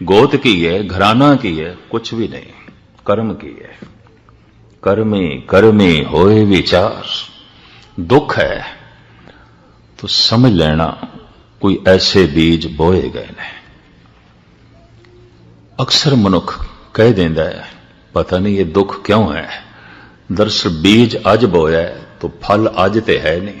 ਗੋਤ ਕੀ ਹੈ ਘਰਾਨਾ ਕੀ ਹੈ ਕੁਝ ਵੀ ਨਹੀਂ, ਕਰਮ ਕੀ ਹੈ ਕਰਮੇ ਕਰਮੇ ਹੋਏ ਵਿਚਾਰ, ਦੁੱਖ ਹੈ, ਤੋ ਸਮਝ ਲੈਣਾ ਕੋਈ ਐਸੇ ਬੀਜ ਬੋਏ ਗਏ ਨੇ। ਅਕਸਰ ਮਨੁੱਖ ਕਹਿ ਦਿੰਦਾ ਹੈ, ਪਤਾ ਨਹੀਂ ਇਹ ਦੁੱਖ ਕਿਉਂ ਹੈ। ਦਰਸਲ ਬੀਜ ਅੱਜ ਬੋਇਆ ਹੈ, ਤੋ ਫਲ ਅੱਜ ਤੇ ਹੈ ਨਹੀਂ।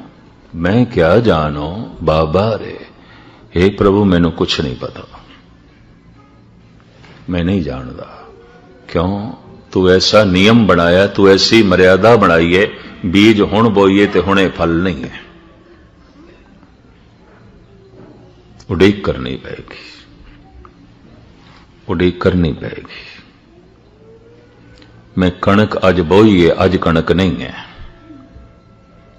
ਮੈਂ ਕਿਆ ਜਾਣੋ, ਬਾਬਾ ਰੇ हे ਪ੍ਰਭੂ, ਮੈਨੂੰ ਕੁਝ ਨਹੀਂ ਪਤਾ। ਮੈਂ ਨਹੀਂ ਜਾਣਦਾ। ਕਿਉਂ? ਤੂੰ ਐਸਾ ਨਿਯਮ ਬਣਾਇਆ, ਤੂੰ ਐਸੀ ਮਰਿਆਦਾ ਬਣਾਈ ਹੈ ਬੀਜ ਹੁਣ ਬੋਈਏ ਤੇ ਹੁਣੇ ਫਲ ਨਹੀਂ ਹੈ। ਉਡੀਕ ਕਰਨੀ ਪਏਗੀ ਉਡੀਕ ਕਰਨੀ ਪਏਗੀ ਮੈਂ ਕਣਕ ਅੱਜ ਬੋਈ ਅੱਜ ਕਣਕ ਨਹੀਂ ਹੈ।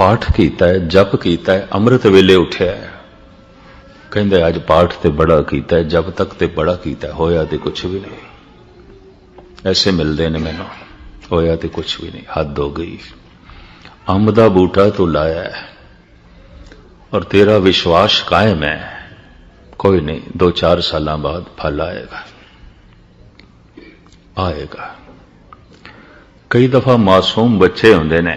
ਪਾਠ ਕੀਤਾ ਹੈ ਜਪ ਕੀਤਾ ਹੈ ਅੰਮ੍ਰਿਤ ਵੇਲੇ ਉੱਠਿਆ ਹੈ ਕਹਿੰਦੇ ਅੱਜ ਪਾਠ ਤੇ ਬੜਾ ਕੀਤਾ ਹੈ ਜਪ ਤੱਕ ਤੇ ਬੜਾ ਕੀਤਾ ਹੈ, ਹੋਇਆ ਤੇ ਕੁਝ ਵੀ ਨਹੀਂ ਐਸੇ ਮਿਲਦੇ ਨੇ ਮੈਨੂੰ ਹੋਇਆ ਤੇ ਕੁਝ ਵੀ ਨਹੀਂ ਹੱਦ ਹੋ ਗਈ ਅੰਬ ਦਾ ਬੂਟਾ ਤੂੰ ਲਾਇਆ ਹੈ ਔਰ ਤੇਰਾ ਵਿਸ਼ਵਾਸ ਕਾਇਮ ਹੈ ਕੋਈ ਨਹੀਂ 2-4 ਸਾਲਾਂ ਬਾਅਦ ਫਲ ਆਏਗਾ ਆਏਗਾ ਕਈ ਦਫਾ ਮਾਸੂਮ ਬੱਚੇ ਹੁੰਦੇ ਨੇ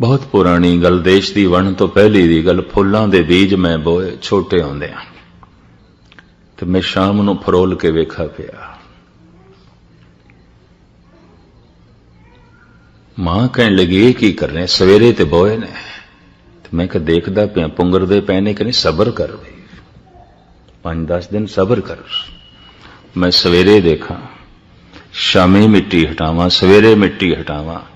ਬਹੁਤ ਪੁਰਾਣੀ ਗੱਲ, ਦੇਸ਼ ਦੀ ਵੰਡ ਤੋਂ ਪਹਿਲੀ ਦੀ ਗੱਲ, ਫੁੱਲਾਂ ਦੇ ਬੀਜ ਮੈਂ ਬੋਏ, ਛੋਟੇ ਹੁੰਦੇ ਆ। ਤੇ ਮੈਂ ਸ਼ਾਮ ਨੂੰ ਫਰੋਲ ਕੇ ਵੇਖਾ ਪਿਆ। ਮਾਂ ਕਹਿਣ ਲੱਗੀ, ਇਹ ਕੀ ਕਰ ਰਹੇ? ਸਵੇਰੇ ਤੇ ਬੋਏ ਨੇ। ਤੇ ਮੈਂ ਕਿ ਦੇਖਦਾ ਪਿਆ ਪੁੰਗਰਦੇ ਪਏ ਨੇ ਕਿ ਨਹੀਂ, ਸਬਰ ਕਰ ਬਈ 5-10 ਦਿਨ ਸਬਰ ਕਰ। ਮੈਂ ਸਵੇਰੇ ਦੇਖਾਂ, ਸ਼ਾਮੇ ਮਿੱਟੀ ਹਟਾਵਾਂ, ਸਵੇਰੇ ਮਿੱਟੀ ਹਟਾਵਾਂ।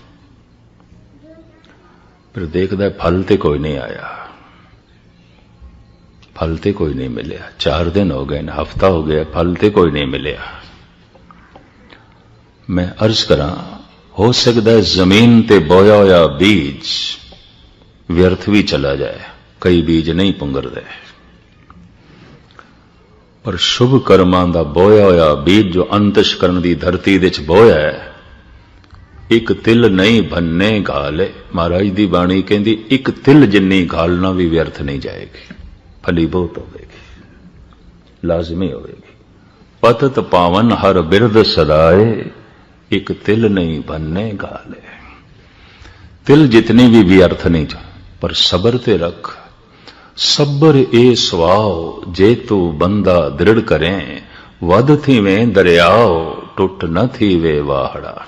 ਫਿਰ ਦੇਖਦਾ ਫਲ ਤੇ ਕੋਈ ਨਹੀਂ ਆਇਆ। ਫਲ ਤੇ ਕੋਈ ਨਹੀਂ ਮਿਲਿਆ। 4 ਦਿਨ ਹੋ ਗਏ, ਨੇ ਹਫਤਾ ਹੋ ਗਿਆ, ਫਲ ਤੇ ਕੋਈ ਨਹੀਂ ਮਿਲਿਆ। ਮੈਂ ਅਰਜ਼ ਕਰਾਂ, ਹੋ ਸਕਦਾ ਹੈ ਜ਼ਮੀਨ ਤੇ ਬੋਇਆ ਹੋਇਆ ਬੀਜ ਵਿਅਰਥ ਵੀ ਚਲਾ ਜਾਏ, ਕਈ ਬੀਜ ਨਹੀਂ ਪੁੰਗਰਦੇ। ਪਰ ਸ਼ੁਭ ਕਰਮਾਂ ਦਾ ਬੋਇਆ ਹੋਇਆ ਬੀਜ ਜੋ ਅੰਤਸ਼ਕਰਨ ਦੀ ਧਰਤੀ ਦੇ ਵਿੱਚ ਬੋਇਆ ਹੈ ਇੱਕ ਤਿਲ ਨਹੀਂ ਭੰਨੇ ਗਾਲੇ। ਮਹਾਰਾਜ ਦੀ ਬਾਣੀ ਕਹਿੰਦੀ, ਇੱਕ ਤਿਲ ਜਿੰਨੀ ਗਾਲਣਾ ਵੀ ਵਿਅਰਥ ਨਹੀਂ ਜਾਏਗੀ। ਫਲੀ ਬਹੁਤ ਹੋਵੇਗੀ। ਲਾਜ਼ਮੀ ਹੋਵੇਗੀ। ਪਤਤ ਪਾਵਨ ਹਰ ਬਿਰਦ ਸਦਾਏ, ਇੱਕ ਤਿਲ ਨਹੀਂ ਭੰਨੇ ਗਾਲੇ। ਤਿਲ ਜਿਤਨੀ ਵੀ ਵਿਅਰਥ ਨਹੀਂ ਜਾ, ਪਰ ਸਬਰ ਤੇ ਰੱਖ। ਸਬਰ ਏ ਸਵਾਉ ਜੇ ਤੂੰ ਬੰਦਾ ਦ੍ਰਿੜ ਕਰੇ ਵਦ ਥੀਵੇਂ ਦਰਿਆਓ, ਟੁੱਟ ਨ ਥੀਵੇ ਵਾਹੜਾ।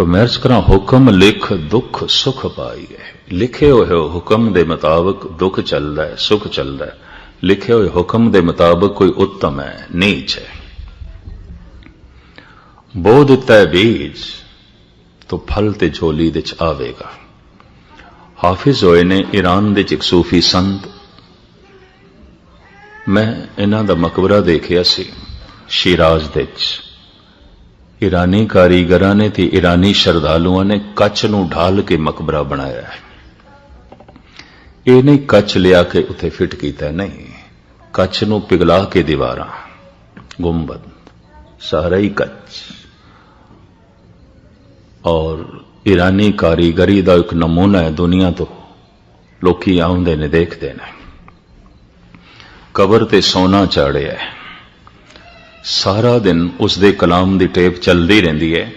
ਤੋ ਮੈਂ ਅਰਜ਼ ਕਰਾਂ, ਹੁਕਮ, ਲਿਖ, ਦੁੱਖ, ਸੁਖ ਪਾਈਏ। ਲਿਖੇ ਹੋਏ ਹੁਕਮ ਦੇ ਮੁਤਾਬਕ ਦੁੱਖ ਚੱਲਦਾ ਹੈ, ਸੁਖ ਚੱਲਦਾ ਹੈ। ਲਿਖੇ ਹੋਏ ਹੁਕਮ ਦੇ ਮੁਤਾਬਕ ਕੋਈ ਉੱਤਮ ਹੈ, ਨੀਚ ਹੈ। ਬੋ ਦਿੱਤਾ ਹੈ ਬੀਜ, ਤੋ ਫਲ ਤੇ ਝੋਲੀ ਦੇ ਚ ਆਵੇਗਾ। ਹਾਫਿਜ਼ ਹੋਏ ਨੇ ਈਰਾਨ ਦੇ ਚ ਇੱਕ ਸੂਫੀ ਸੰਤ। ਮੈਂ ਇਹਨਾਂ ਦਾ ਮਕਬਰਾ ਦੇਖਿਆ ਸੀ, ਸ਼ਿਰਾਜ਼ ਦੇ ਵਿੱਚ ਈਰਾਨੀ ਕਾਰੀਗਰਾਂ ਨੇ ਤੇ ਈਰਾਨੀ ਸ਼ਰਧਾਲੂਆਂ ਨੇ ਕੱਚ ਨੂੰ ਢਾਲ ਕੇ ਮਕਬਰਾ ਬਣਾਇਆ ਹੈ। ਇਹ ਨਹੀਂ ਕੱਚ ਲਿਆ ਕੇ ਉੱਥੇ ਫਿੱਟ ਕੀਤਾ, ਨਹੀਂ। ਕੱਚ ਨੂੰ ਪਿਘਲਾ ਕੇ ਦੀਵਾਰਾਂ, ਗੁੰਬਦ, ਸਾਰਾ ਹੀ ਕੱਚ। ਔਰ ਈਰਾਨੀ ਕਾਰੀਗਰੀ ਦਾ ਇੱਕ ਨਮੂਨਾ ਹੈ ਦੁਨੀਆ ਤੋਂ। ਲੋਕੀ ਆਉਂਦੇ ਨੇ, ਦੇਖਦੇ ਨੇ। ਕਬਰ ਤੇ ਸੋਨਾ ਚਾੜਿਆ ਹੈ। ਸਾਰਾ ਦਿਨ ਉਸ ਦੇ ਕਲਾਮ ਦੀ ਟੇਪ ਚੱਲਦੀ ਰਹਿੰਦੀ ਹੈ।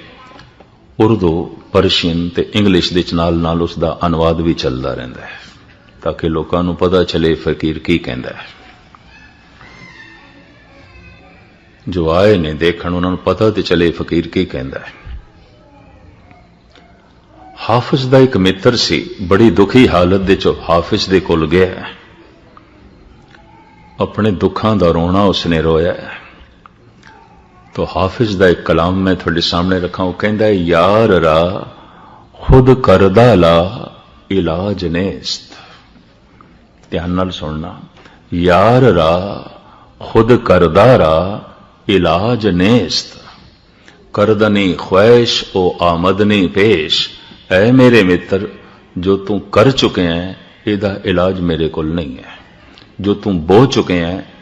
ਉਰਦੂ, ਪਰਸ਼ੀਅਨ ਤੇ ਇੰਗਲਿਸ਼ ਦੇ ਨਾਲ ਨਾਲ ਉਸ ਦਾ ਅਨੁਵਾਦ ਵੀ ਚੱਲਦਾ ਰਹਿੰਦਾ ਹੈ। ਤਾਂ ਕਿ ਲੋਕਾਂ ਨੂੰ ਪਤਾ ਚਲੇ ਫਕੀਰ ਕੀ ਕਹਿੰਦਾ ਹੈ। ਜੋ ਆਏ ਨੇ ਦੇਖਣ, ਉਹਨਾਂ ਨੂੰ ਪਤਾ ਤੇ ਚਲੇ ਫਕੀਰ ਕੀ ਕਹਿੰਦਾ ਹੈ। ਹਾਫਿਜ਼ ਦਾ ਇੱਕ ਮਿੱਤਰ ਸੀ, ਬੜੀ ਦੁਖੀ ਹਾਲਤ ਦੇ ਚ ਹਾਫਿਜ਼ ਦੇ ਕੋਲ ਗਿਆ ਆਪਣੇ ਦੁੱਖਾਂ ਦਾ ਰੋਣਾ ਉਸਨੇ ਰੋਇਆ ਤੋ ਹਾਫਿਜ਼ ਦਾ ਇੱਕ ਕਲਾਮ ਮੈਂ ਤੁਹਾਡੇ ਸਾਹਮਣੇ ਰੱਖਾਂ, ਉਹ ਕਹਿੰਦਾ ਹੈ, ਯਾਰ ਰਾ, ਖੁਦ ਕਰਦਾ ਲਾ, ਇਲਾਜ ਨੇਸਤ ਧਿਆਨ ਨਾਲ ਸੁਣਨਾ। ਯਾਰ ਰਾ, ਖੁਦ ਕਰਦਾ ਰਾ, ਇਲਾਜ ਨੇਸਤ ਕਰਦਨੀ ਖੁਆਇਸ਼, ਉਹ ਆਮਦਨੀ ਪੇਸ਼। ਐ ਮੇਰੇ ਮਿੱਤਰ, ਜੋ ਤੂੰ ਕਰ ਚੁੱਕੇ ਹੈ ਇਹਦਾ ਇਲਾਜ ਮੇਰੇ ਕੋਲ ਨਹੀਂ ਹੈ ਜੋ ਤੂੰ ਬੋ ਚੁੱਕੇ ਹੈ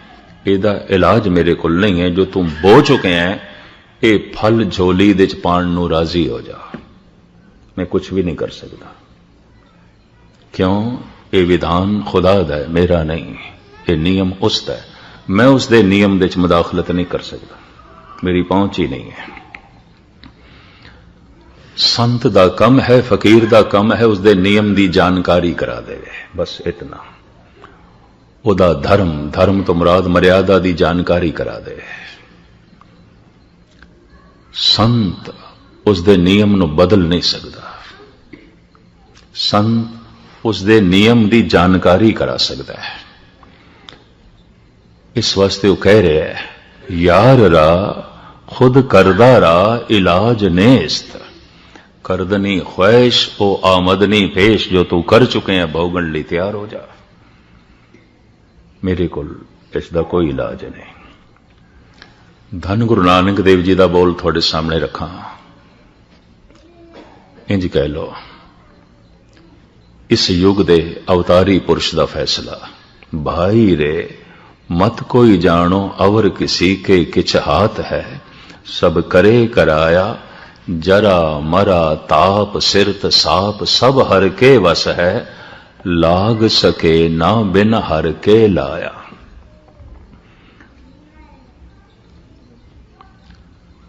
ਇਹਦਾ ਇਲਾਜ ਮੇਰੇ ਕੋਲ ਨਹੀਂ ਹੈ, ਜੋ ਤੂੰ ਬੋ ਚੁੱਕੇ ਹੈ, ਇਹ ਫਲ ਝੋਲੀ ਦੇ ਚ ਪਾਣ ਨੂੰ ਰਾਜ਼ੀ ਹੋ ਜਾ। ਮੈਂ ਕੁਝ ਵੀ ਨਹੀਂ ਕਰ ਸਕਦਾ। ਕਿਉਂ? ਇਹ ਵਿਧਾਨ ਖੁਦਾ ਦਾ ਹੈ, ਮੇਰਾ ਨਹੀਂ। ਇਹ ਨਿਯਮ ਉਸ ਦਾ ਹੈ। ਮੈਂ ਉਸ ਦੇ ਨਿਯਮ ਦੇ ਚ ਮਦਾਖਲਤ ਨਹੀਂ ਕਰ ਸਕਦਾ। ਮੇਰੀ ਪਹੁੰਚ ਹੀ ਨਹੀਂ ਹੈ। ਸੰਤ ਦਾ ਕੰਮ ਹੈ, ਫਕੀਰ ਦਾ ਕੰਮ ਹੈ, ਉਸ ਦੇ ਨਿਯਮ ਦੀ ਜਾਣਕਾਰੀ ਕਰਾ ਦੇਵੇ। ਬਸ ਇਤਨਾ। ਉਹਦਾ ਧਰਮ ਧਰਮ ਤੋਂ ਮੁਰਾਦ ਮਰਿਆਦਾ ਦੀ ਜਾਣਕਾਰੀ ਕਰਾ ਦੇ। ਸੰਤ ਉਸ ਦੇ ਨਿਯਮ ਨੂੰ ਬਦਲ ਨਹੀਂ ਸਕਦਾ। ਸੰਤ ਉਸ ਦੇ ਨਿਯਮ ਦੀ ਜਾਣਕਾਰੀ ਕਰਾ ਸਕਦਾ ਹੈ। ਇਸ ਵਾਸਤੇ ਉਹ ਕਹਿ ਰਿਹਾ ਹੈ, ਯਾਰ ਰਾ, ਖੁਦ ਕਰਦਾ ਰਾ, ਇਲਾਜ ਨੇਸਤ। ਕਰਦਨੀ ਖੁਆਇਸ਼, ਉਹ ਆਮਦਨੀ, ਪੇਸ਼ ਜੋ ਤੂੰ ਕਰ ਚੁਕੇ ਹੈ ਭੋਗਣ ਲਈ ਤਿਆਰ ਹੋ ਜਾ। ਮੇਰੇ ਕੋਲ ਇਸ ਦਾ ਕੋਈ ਇਲਾਜ ਨਹੀਂ। ਧੰਨ ਗੁਰੂ ਨਾਨਕ ਦੇਵ ਜੀ ਦਾ ਬੋਲ ਤੁਹਾਡੇ ਸਾਹਮਣੇ ਰੱਖਾਂ। ਇੰਜ ਕਹਿ ਲੋ ਇਸ ਯੁੱਗ ਦੇ ਅਵਤਾਰੀ ਪੁਰਸ਼ ਦਾ ਫੈਸਲਾ, ਭਾਈ ਰੇ, ਮਤ ਕੋਈ ਜਾਣੋ ਅਵਰ ਕਿਸੀ ਕੇ ਕਿਛ ਹਾਥ ਹੈ, ਸਭ ਕਰੇ ਕਰਾਇਆ, ਜਰਾ ਮਰਾ ਤਾਪ ਸਿਰਤ ਸਾਪ ਸਭ ਹਰ ਕੇ ਵਸ ਹੈ लाग सके ना बिन हर के लाया।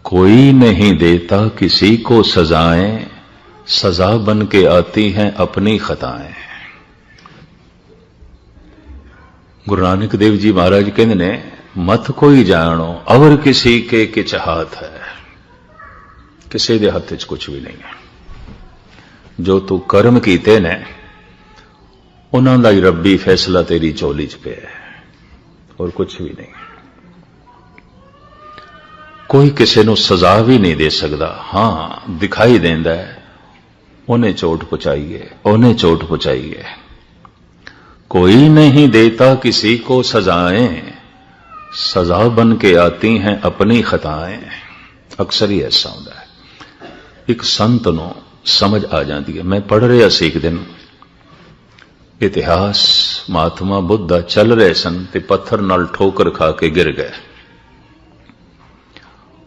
कोई नहीं देता किसी को सजाएँ, सजा बन के आती हैं अपनी खताएँ। गुरु नानक देव जी महाराज कहते ने मत कोई जानो, अवर किसी के किच हाथ है। किसी के हाथ च कुछ भी नहीं है। जो तू कर्म कीते ने ਉਹਨਾਂ ਦਾ ਹੀ ਰੱਬੀ ਫੈਸਲਾ ਤੇਰੀ ਝੋਲੀ 'ਚ ਪਿਆ ਹੈ ਹੋਰ ਕੁਝ ਵੀ ਨਹੀਂ ਕੋਈ ਕਿਸੇ ਨੂੰ ਸਜ਼ਾ ਵੀ ਨਹੀਂ ਦੇ ਸਕਦਾ ਹਾਂ ਦਿਖਾਈ ਦਿੰਦਾ ਹੈ ਉਹਨੇ ਚੋਟ ਪਹੁੰਚਾਈ ਹੈ ਉਹਨੇ ਚੋਟ ਪਹੁੰਚਾਈ ਹੈ कोई नहीं देता किसी को सजाएं सजा बन के आती हैं अपनी खताएं ਅਕਸਰ ਹੀ ਐਸਾ ਹੁੰਦਾ ਹੈ ਇੱਕ ਸੰਤ ਨੂੰ ਸਮਝ ਆ ਜਾਂਦੀ ਹੈ ਮੈਂ ਪੜ੍ਹ ਰਿਹਾ ਸੀ ਇੱਕ ਦਿਨ ਇਤਿਹਾਸ, ਮਹਾਤਮਾ ਬੁੱਧਾ ਚੱਲ ਰਹੇ ਸਨ ਤੇ ਪੱਥਰ ਨਾਲ ਠੋਕਰ ਖਾ ਕੇ ਗਿਰ ਗਏ।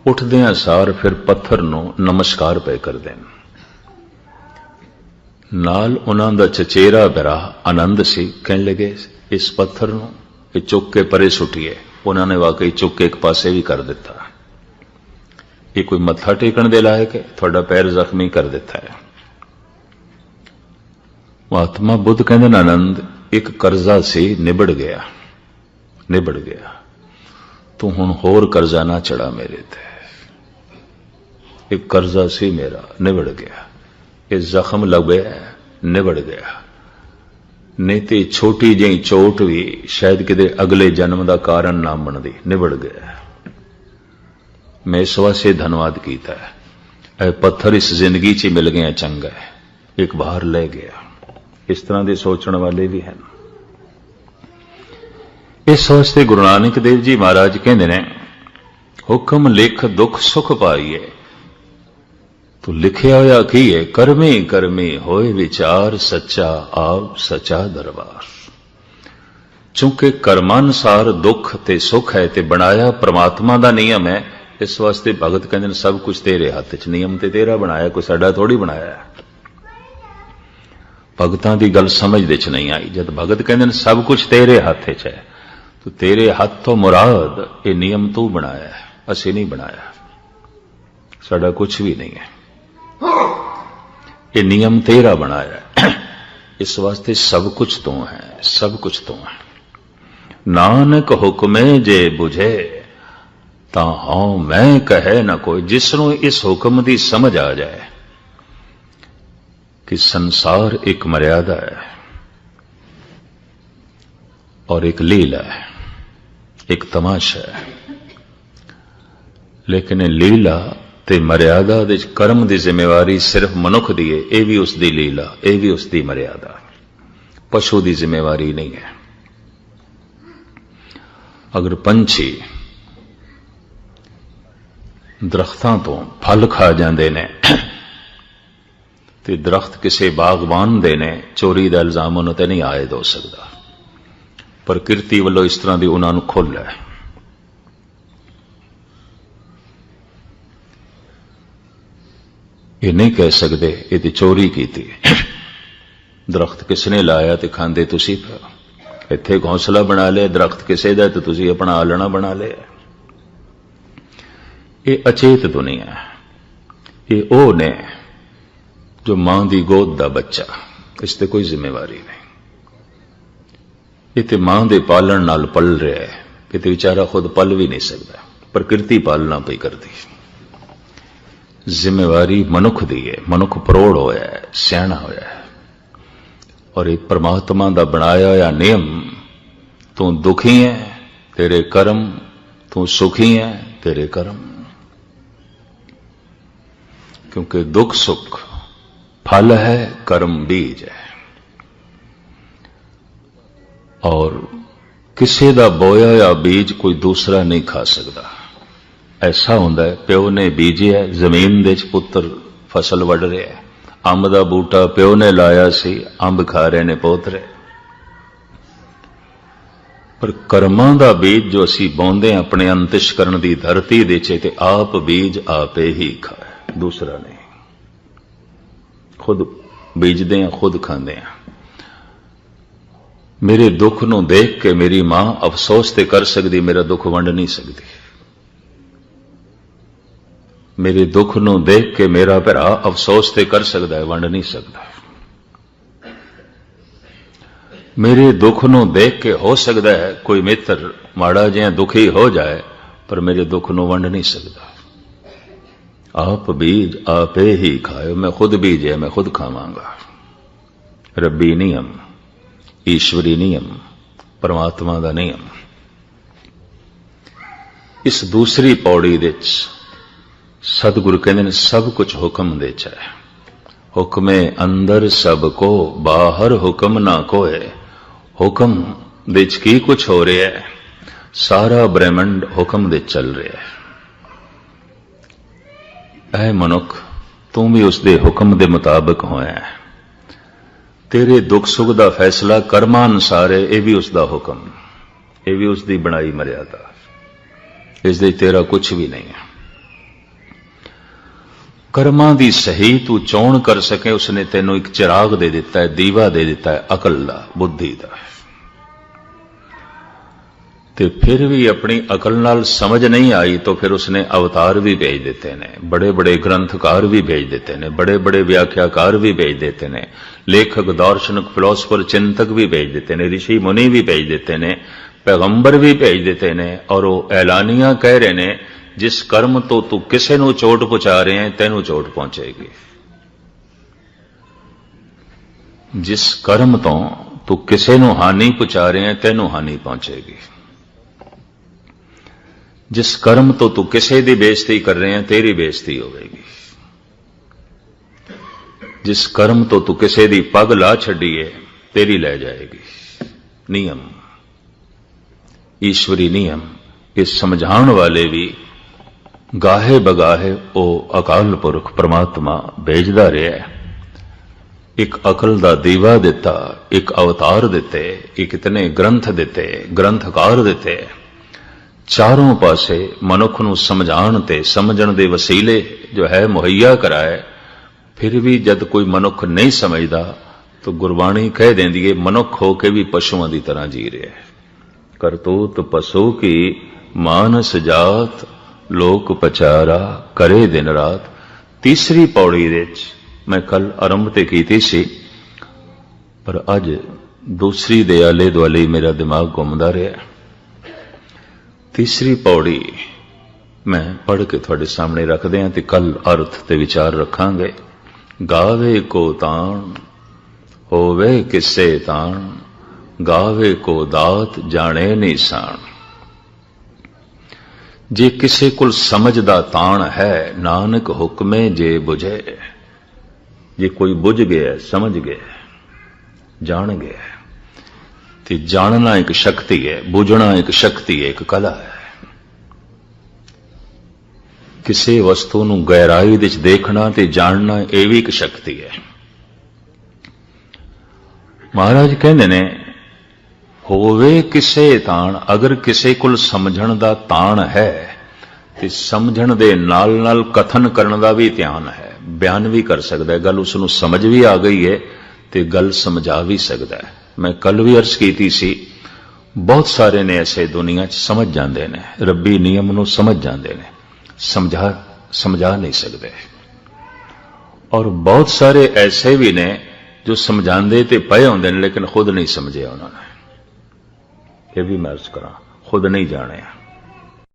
ਉੱਠਦਿਆਂ ਸਾਰ ਫਿਰ ਪੱਥਰ ਨੂੰ ਨਮਸਕਾਰ ਪਏ ਕਰਦੇ ਨੇ। ਨਾਲ ਉਹਨਾਂ ਦਾ ਚਚੇਰਾ ਬਰਾ ਆਨੰਦ ਸੀ, ਕਹਿਣ ਲੱਗੇ, ਇਸ ਪੱਥਰ ਨੂੰ ਇਹ ਚੁੱਕ ਕੇ ਪਰੇ ਸੁੱਟੀਏ। ਉਹਨਾਂ ਨੇ ਵਾਕਈ ਚੁੱਕ ਕੇ ਇੱਕ ਪਾਸੇ ਵੀ ਕਰ ਦਿੱਤਾ। ਇਹ ਕੋਈ ਮੱਥਾ ਟੇਕਣ ਦੇ ਲਾਇਕ ਹੈ? ਤੁਹਾਡਾ ਪੈਰ ਜ਼ਖਮੀ ਕਰ ਦਿੱਤਾ ਹੈ। ਮਹਾਤਮਾ ਬੁੱਧ ਕਹਿੰਦੇ ਨੇ, ਆਨੰਦ ਇੱਕ ਕਰਜ਼ਾ ਸੀ ਨਿਬੜ ਗਿਆ ਨਿਬੜ ਗਿਆ। ਤੂੰ ਹੁਣ ਹੋਰ ਕਰਜ਼ਾ ਨਾ ਚੜਾ ਮੇਰੇ ਤੇ। ਇੱਕ ਕਰਜ਼ਾ ਸੀ ਮੇਰਾ ਨਿਬੜ ਗਿਆ। ਇਹ ਜ਼ਖਮ ਲੱਗਿਆ ਨਿਬੜ ਗਿਆ। ਨਹੀਂ ਤੇ ਛੋਟੀ ਜਿਹੀ ਚੋਟ ਵੀ ਸ਼ਾਇਦ ਕਿਤੇ ਅਗਲੇ ਜਨਮ ਦਾ ਕਾਰਨ ਨਾ ਬਣਦੀ, ਨਿਬੜ ਗਿਆ। ਮੈਂ ਇਸ ਵਾਸਤੇ ਧੰਨਵਾਦ ਕੀਤਾ ਹੈ। ਇਹ ਪੱਥਰ ਇਸ ਜ਼ਿੰਦਗੀ 'ਚ ਹੀ ਮਿਲ ਗਿਆ ਚੰਗਾ ਹੈ। ਇੱਕ ਬਾਹਰ ਲੈ ਗਿਆ। ਇਸ ਤਰ੍ਹਾਂ ਦੇ ਸੋਚਣ ਵਾਲੇ ਵੀ ਹਨ। ਇਸ ਵਾਸਤੇ ਗੁਰੂ ਨਾਨਕ ਦੇਵ ਜੀ ਮਹਾਰਾਜ ਕਹਿੰਦੇ ਨੇ, ਹੁਕਮ ਲਿਖ ਦੁੱਖ ਸੁਖ ਪਾਈਏ ਤੋ ਲਿਖਿਆ ਹੋਇਆ ਕੀ ਹੈ ਕਰਮੇ ਕਰਮੇ ਹੋਏ ਵਿਚਾਰ ਸੱਚਾ ਆਪ ਸੱਚਾ ਦਰਬਾਰ। ਚੂੰਕਿ ਕਰਮਾਨੁਸਾਰ ਦੁੱਖ ਤੇ ਸੁਖ ਹੈ ਤੇ ਬਣਾਇਆ ਪ੍ਰਮਾਤਮਾ ਦਾ ਨਿਯਮ ਹੈ। ਇਸ ਵਾਸਤੇ ਭਗਤ ਕਹਿੰਦੇ ਨੇ, ਸਭ ਕੁਝ ਤੇਰੇ ਹੱਥ 'ਚ, ਨਿਯਮ ਤੇ ਤੇਰਾ ਬਣਾਇਆ, ਕੋਈ ਸਾਡਾ ਥੋੜੀ ਬਣਾਇਆ। ਭਗਤਾਂ ਦੀ ਗੱਲ ਸਮਝ ਦੇ 'ਚ ਨਹੀਂ ਆਈ। ਜਦ ਭਗਤ ਕਹਿੰਦੇ ਨੇ, ਸਭ ਕੁਝ ਤੇਰੇ ਹੱਥ 'ਚ ਹੈ, ਤੋ ਤੇਰੇ ਹੱਥ ਤੋਂ ਮੁਰਾਦ ਇਹ ਨਿਯਮ ਤੂੰ ਬਣਾਇਆ ਅਸੀਂ ਨਹੀਂ ਬਣਾਇਆ। ਸਾਡਾ ਕੁਝ ਵੀ ਨਹੀਂ ਹੈ। ਇਹ ਨਿਯਮ ਤੇਰਾ ਬਣਾਇਆ ਇਸ ਵਾਸਤੇ ਸਭ ਕੁਝ ਤੋਂ ਹੈ, ਸਭ ਕੁਝ ਤੋਂ ਹੈ। ਨਾਨਕ ਹੁਕਮੇ ਜੇ 부ਝੇ ਤਾਂ ਹਉ ਮੈਂ ਕਹੇ ਨਾ ਕੋਈ, ਜਿਸ ਨੂੰ ਇਸ ਹੁਕਮ ਦੀ ਸਮਝ ਆ ਜਾਏ। ਕਿ ਸੰਸਾਰ ਇੱਕ ਮਰਿਆਦਾ ਹੈ ਔਰ ਇੱਕ ਲੀਲਾ ਹੈ, ਇੱਕ ਤਮਾਸ਼ਾ ਹੈ। ਲੇਕਿਨ ਇਹ ਲੀਲਾ ਤੇ ਮਰਿਆਦਾ ਦੇ ਵਿੱਚ ਕਰਮ ਦੀ ਜ਼ਿੰਮੇਵਾਰੀ ਸਿਰਫ ਮਨੁੱਖ ਦੀ ਹੈ, ਇਹ ਵੀ ਉਸ ਦੀ ਲੀਲਾ, ਇਹ ਵੀ ਉਸ ਦੀ ਮਰਿਆਦਾ। ਪਸ਼ੂ ਦੀ ਜ਼ਿੰਮੇਵਾਰੀ ਨਹੀਂ ਹੈ। ਅਗਰ ਪੰਛੀ ਦਰਖਤਾਂ ਤੋਂ ਫਲ ਖਾ ਜਾਂਦੇ ਨੇ ਤੇ ਦਰਖਤ ਕਿਸੇ ਬਾਗਬਾਨ ਦੇ ਨੇ, ਚੋਰੀ ਦਾ ਇਲਜ਼ਾਮ ਉਹਨਾਂ ਤੇ ਨਹੀਂ ਆਇਦ ਹੋ ਸਕਦਾ। ਪ੍ਰਕਿਰਤੀ ਵੱਲੋਂ ਇਸ ਤਰ੍ਹਾਂ ਦੀ ਉਹਨਾਂ ਨੂੰ ਖੁੱਲ੍ਹ ਹੈ। ਇਹ ਨਹੀਂ ਕਹਿ ਸਕਦੇ ਇਹ ਤੇ ਚੋਰੀ ਕੀਤੀ ਦਰਖਤ ਕਿਸ ਨੇ ਲਾਇਆ ਤੇ ਖਾਂਦੇ ਤੁਸੀਂ ਇੱਥੇ ਘੌਂਸਲਾ ਬਣਾ ਲਿਆ, ਦਰਖਤ ਕਿਸੇ ਦਾ ਤੇ ਤੁਸੀਂ ਆਪਣਾ ਆਲਣਾ ਬਣਾ ਲਿਆ। ਇਹ ਅਚੇਤ ਦੁਨੀਆ ਇਹ ਉਹ ਨੇ ਜੋ ਮਾਂ ਦੀ ਗੋਦ ਦਾ ਬੱਚਾ ਇਸ ਤੇ ਕੋਈ ਜ਼ਿੰਮੇਵਾਰੀ ਨਹੀਂ ਇਹ ਤੇ ਮਾਂ ਦੇ ਪਾਲਣ ਨਾਲ ਪਲ ਰਿਹਾ ਹੈ ਇਹ ਤੇ ਵਿਚਾਰਾ ਖੁਦ ਪਲ ਵੀ ਨਹੀਂ ਸਕਦਾ ਪ੍ਰਕਿਰਤੀ ਪਾਲਣਾ ਪਈ ਕਰਦੀ ਜ਼ਿੰਮੇਵਾਰੀ ਮਨੁੱਖ ਦੀ ਹੈ ਮਨੁੱਖ ਪ੍ਰੋੜ ਹੋਇਆ ਹੈ ਸਿਆਣਾ ਹੋਇਆ ਹੈ ਔਰ ਇਹ ਪ੍ਰਮਾਤਮਾ ਦਾ ਬਣਾਇਆ ਹੋਇਆ ਨਿਯਮ ਤੂੰ ਦੁਖੀ ਹੈ ਤੇਰੇ ਕਰਮ ਤੂੰ ਸੁਖੀ ਹੈ ਤੇਰੇ ਕਰਮ ਕਿਉਂਕਿ ਦੁੱਖ ਸੁੱਖ ਫਲ ਹੈ ਕਰਮ ਬੀਜ ਹੈ ਔਰ ਕਿਸੇ ਦਾ ਬੋਇਆ ਹੋਇਆ ਬੀਜ ਕੋਈ ਦੂਸਰਾ ਨਹੀਂ ਖਾ ਸਕਦਾ ਐਸਾ ਹੁੰਦਾ ਹੈ ਪਿਓ ਨੇ ਬੀਜਿਆ ਜ਼ਮੀਨ ਦੇ ਚ ਪੁੱਤਰ ਫਸਲ ਵੱਢ ਰਿਹਾ ਹੈ ਅੰਬ ਦਾ ਬੂਟਾ ਪਿਓ ਨੇ ਲਾਇਆ ਸੀ ਅੰਬ ਖਾ ਰਹੇ ਨੇ ਪੋਤਰੇ ਪਰ ਕਰਮਾਂ ਦਾ ਬੀਜ ਜੋ ਅਸੀਂ ਬੋਂਦੇ ਹਾਂ ਆਪਣੇ ਅੰਤਿਸ਼ਕਰਨ ਦੀ ਧਰਤੀ ਦੇ ਚ ਤੇ ਆਪ ਬੀਜ ਆਪੇ ਹੀ ਖਾਏ ਦੂਸਰਾ ਨਹੀਂ ਖੁਦ ਬੀਜਦੇ ਹਾਂ ਖੁਦ ਖਾਂਦੇ ਹਾਂ ਮੇਰੇ ਦੁੱਖ ਨੂੰ ਦੇਖ ਕੇ ਮੇਰੀ ਮਾਂ ਅਫਸੋਸ ਤੇ ਕਰ ਸਕਦੀ, ਮੇਰਾ ਦੁੱਖ ਵੰਡ ਨਹੀਂ ਸਕਦੀ। ਮੇਰੇ ਦੁੱਖ ਨੂੰ ਦੇਖ ਕੇ ਮੇਰਾ ਭਰਾ ਅਫਸੋਸ ਤੇ ਕਰ ਸਕਦਾ ਹੈ, ਵੰਡ ਨਹੀਂ ਸਕਦਾ। ਮੇਰੇ ਦੁੱਖ ਨੂੰ ਦੇਖ ਕੇ ਹੋ ਸਕਦਾ ਹੈ, ਕੋਈ ਮਿੱਤਰ ਮਾੜਾ ਜਿਹਾ ਦੁਖੀ ਹੋ ਜਾਏ, ਪਰ ਮੇਰੇ ਦੁੱਖ ਨੂੰ ਵੰਡ ਨਹੀਂ ਸਕਦਾ। ਆਪ ਬੀਜ ਆਪੇ ਹੀ ਖਾਇਓ, ਮੈਂ ਖੁਦ ਬੀਜਿਆ, ਮੈਂ ਖੁਦ ਖਾਵਾਂਗਾ। ਰੱਬੀ ਨਿਯਮ, ਈਸ਼ਵਰੀ ਨਿਯਮ, ਪਰਮਾਤਮਾ ਦਾ ਨਿਯਮ। ਇਸ ਦੂਸਰੀ ਪੌੜੀ ਵਿੱਚ ਸਤਿਗੁਰੂ ਕਹਿੰਦੇ ਨੇ, ਸਭ ਕੁਝ ਹੁਕਮ ਦੇ ਚ ਹੈ। ਹੁਕਮੇ ਅੰਦਰ ਸਭ ਕੋ, ਬਾਹਰ ਹੁਕਮ ਨਾ ਕੋਏ। ਹੁਕਮ ਦੇ ਚ ਕੀ ਕੁਝ ਹੋ ਰਿਹਾ ਹੈ? ਸਾਰਾ ਬ੍ਰਹਿਮੰਡ ਹੁਕਮ ਦੇ ਚੱਲ ਰਿਹਾ ਹੈ। ਐ ਮਨੁੱਖ, ਤੂੰ ਵੀ ਉਸ ਦੇ ਹੁਕਮ ਦੇ ਮੁਤਾਬਕ ਹੋਇਆ ਤੇਰੇ ਦੁੱਖ ਸੁੱਖ ਦਾ ਫੈਸਲਾ ਕਰਮਾਂ ਅਨੁਸਾਰ ਹੈ, ਇਹ ਵੀ ਉਸ ਦਾ ਹੁਕਮ, ਇਹ ਵੀ ਉਸ ਦੀ ਬਣਾਈ ਮਰਿਆਦਾ। ਇਸ ਦੇ ਤੇਰਾ ਕੁਝ ਵੀ ਨਹੀਂ ਹੈ। ਕਰਮਾਂ ਦੀ ਸਹੀ ਤੂੰ ਚੋਣ ਕਰ ਸਕੇ, ਉਸਨੇ ਤੈਨੂੰ ਇੱਕ ਚਿਰਾਗ ਦੇ ਦਿੱਤਾ ਹੈ, ਦੀਵਾ ਦੇ ਦਿੱਤਾ ਹੈ, ਅਕਲ ਦਾ, ਬੁੱਧੀ ਦਾ। ਤੇ ਫਿਰ ਵੀ ਆਪਣੀ ਅਕਲ ਨਾਲ ਸਮਝ ਨਹੀਂ ਆਈ ਤਾਂ ਫਿਰ ਉਸਨੇ ਅਵਤਾਰ ਵੀ ਭੇਜ ਦਿੱਤੇ ਨੇ ਬੜੇ ਬੜੇ ਗ੍ਰੰਥਕਾਰ ਵੀ ਭੇਜ ਦਿੱਤੇ ਨੇ ਬੜੇ ਬੜੇ ਵਿਆਖਿਆਕਾਰ ਵੀ ਭੇਜ ਦਿੱਤੇ ਨੇ, ਲੇਖਕ, ਦਾਰਸ਼ਨਿਕ ਫਿਲਾਸਫਰ ਚਿੰਤਕ ਵੀ ਭੇਜ ਦਿੱਤੇ ਨੇ ઋષਿ ਮੁਨੀ ਵੀ ਭੇਜ ਦਿੱਤੇ ਨੇ, ਪੈਗੰਬਰ ਵੀ ਭੇਜ ਦਿੱਤੇ ਨੇ ਔਰ ਉਹ ਐਲਾਨੀਆਂ ਕਹਿ ਰਹੇ ਨੇ, ਜਿਸ ਕਰਮ ਤੋਂ ਤੂੰ ਕਿਸੇ ਨੂੰ ਚੋਟ ਪਹੁੰਚਾ ਰਿਹਾ ਹੈ, ਤੈਨੂੰ ਚੋਟ ਪਹੁੰਚੇਗੀ। ਜਿਸ ਕਰਮ ਤੋਂ ਤੂੰ ਕਿਸੇ ਨੂੰ ਹਾਨੀ ਪਹੁੰਚਾ ਰਿਹਾ ਹੈ, ਤੈਨੂੰ ਹਾਨੀ ਪਹੁੰਚੇਗੀ। ਜਿਸ ਕਰਮ ਤੋਂ ਤੂੰ ਕਿਸੇ ਦੀ ਬੇਇੱਜ਼ਤੀ ਕਰ ਰਿਹਾ ਹੈ ਤੇਰੀ ਬੇਇੱਜ਼ਤੀ ਹੋਵੇਗੀ ਜਿਸ ਕਰਮ ਤੋਂ ਤੂੰ ਕਿਸੇ ਦੀ ਪੱਗ ਲਾ ਛੱਡੀਏ ਤੇਰੀ ਲੈ ਜਾਏਗੀ। ਨਿਯਮ। ਈਸ਼ਵਰੀ ਨਿਯਮ ਇਹ ਸਮਝਾਉਣ ਵਾਲੇ ਵੀ ਗਾਹੇ ਬਗਾਹੇ ਉਹ ਅਕਾਲ ਪੁਰਖ ਪ੍ਰਮਾਤਮਾ ਭੇਜਦਾ ਰਿਹਾ ਇੱਕ ਅਕਲ ਦਾ ਦੀਵਾ ਦਿੱਤਾ, ਇੱਕ ਅਵਤਾਰ ਦਿੱਤੇ, ਇੱਕ ਇਤਨੇ ਗ੍ਰੰਥ ਦਿੱਤੇ, ਗ੍ਰੰਥਕਾਰ ਦਿੱਤੇ। ਚਾਰੋਂ ਪਾਸੇ ਮਨੁੱਖ ਨੂੰ ਸਮਝਾਉਣ ਤੇ ਸਮਝਣ ਦੇ ਵਸੀਲੇ ਜੋ ਹੈ ਮੁਹੱਈਆ ਕਰਾਏ, ਫਿਰ ਵੀ ਜਦ ਕੋਈ ਮਨੁੱਖ ਨਹੀਂ ਸਮਝਦਾ, ਤਾਂ ਗੁਰਬਾਣੀ ਕਹਿ ਦਿੰਦੀ ਹੈ ਮਨੁੱਖ ਹੋ ਕੇ ਵੀ ਪਸ਼ੂਆਂ ਦੀ ਤਰ੍ਹਾਂ ਜੀ ਰਿਹਾ ਹੈ। ਕਰਤੂਤ ਪਸ਼ੂ ਕੀ ਮਾਨਸ ਜਾਤ, ਲੋਕ ਪਚਾਰਾ ਕਰੇ ਦਿਨ ਰਾਤ। ਤੀਸਰੀ ਪੌੜੀ ਵਿੱਚ ਮੈਂ ਕੱਲ ਆਰੰਭ ਤੇ ਕੀਤੀ ਸੀ, ਪਰ ਅੱਜ ਦੂਸਰੀ ਦੇ ਆਲੇ ਦੁਆਲੇ ਮੇਰਾ ਦਿਮਾਗ ਘੁੰਮਦਾ ਰਿਹਾ। ਤੀਸਰੀ ਪੌੜੀ ਮੈਂ ਪੜ੍ਹ ਕੇ ਤੁਹਾਡੇ ਸਾਹਮਣੇ ਰੱਖਦੇ ਹਾਂ ਤੇ ਕੱਲ ਅਰਥ ਤੇ ਵਿਚਾਰ ਰੱਖਾਂਗੇ। ਗਾਵੇ ਕੋ ਤਾਣ, ਹੋਵੇ ਕਿਸੇ ਤਾਣ, ਗਾਵੇ ਕੋ ਦਾਤ ਜਾਣੇ ਨਿਸ਼ਾਨ ਜੇ ਕਿਸੇ ਕੋਲ ਸਮਝ ਦਾ ਤਾਣ ਹੈ, ਨਾਨਕ ਹੁਕਮੇ ਜੇ ਬੁਝੇ। ਜੇ ਕੋਈ ਬੁਝ ਗਿਆ, ਸਮਝ ਗਿਆ, ਜਾਣ ਗਿਆ। ਤੇ ਜਾਣਨਾ ਇੱਕ ਸ਼ਕਤੀ ਹੈ, ਬੁਝਣਾ ਇੱਕ ਸ਼ਕਤੀ ਹੈ, ਇੱਕ ਕਲਾ ਹੈ। ਕਿਸੇ ਵਸਤੂ ਨੂੰ ਗਹਿਰਾਈ ਵਿੱਚ ਦੇਖਣਾ ਤੇ ਜਾਣਨਾ ਇਹ ਵੀ ਇੱਕ ਸ਼ਕਤੀ ਹੈ। ਮਹਾਰਾਜ ਕਹਿੰਦੇ ਨੇ, ਹੋਵੇ ਕਿਸੇ ਤਾਣ, ਅਗਰ ਕਿਸੇ ਕੋਲ ਸਮਝਣ ਦਾ ਤਾਣ ਹੈ, ਤੇ ਸਮਝਣ ਦੇ ਨਾਲ ਨਾਲ ਕਥਨ ਕਰਨ ਦਾ ਵੀ ਧਿਆਨ ਹੈ। ਬਿਆਨ ਵੀ ਕਰ ਸਕਦਾ ਹੈ, ਗੱਲ ਉਸ ਨੂੰ ਸਮਝ ਵੀ ਆ ਗਈ ਹੈ ਤੇ ਗੱਲ ਸਮਝਾ ਵੀ ਸਕਦਾ ਹੈ। ਮੈਂ ਕੱਲ ਵੀ ਅਰਜ਼ ਕੀਤੀ ਸੀ, ਬਹੁਤ ਸਾਰੇ ਨੇ ਐਸੇ ਦੁਨੀਆ 'ਚ ਸਮਝ ਜਾਂਦੇ ਨੇ, ਰੱਬੀ ਨਿਯਮ ਨੂੰ ਸਮਝ ਜਾਂਦੇ ਨੇ, ਸਮਝਾ ਸਮਝਾ ਨਹੀਂ ਸਕਦੇ। ਔਰ ਬਹੁਤ ਸਾਰੇ ਐਸੇ ਵੀ ਨੇ ਜੋ ਸਮਝਾਉਂਦੇ ਤੇ ਪਏ ਹੁੰਦੇ ਨੇ, ਲੇਕਿਨ ਖੁਦ ਨਹੀਂ ਸਮਝਿਆ ਉਹਨਾਂ ਨੇ। ਇਹ ਵੀ ਮੈਂ ਅਰਜ਼ ਕਰਾਂ, ਖੁਦ ਨਹੀਂ ਜਾਣਿਆ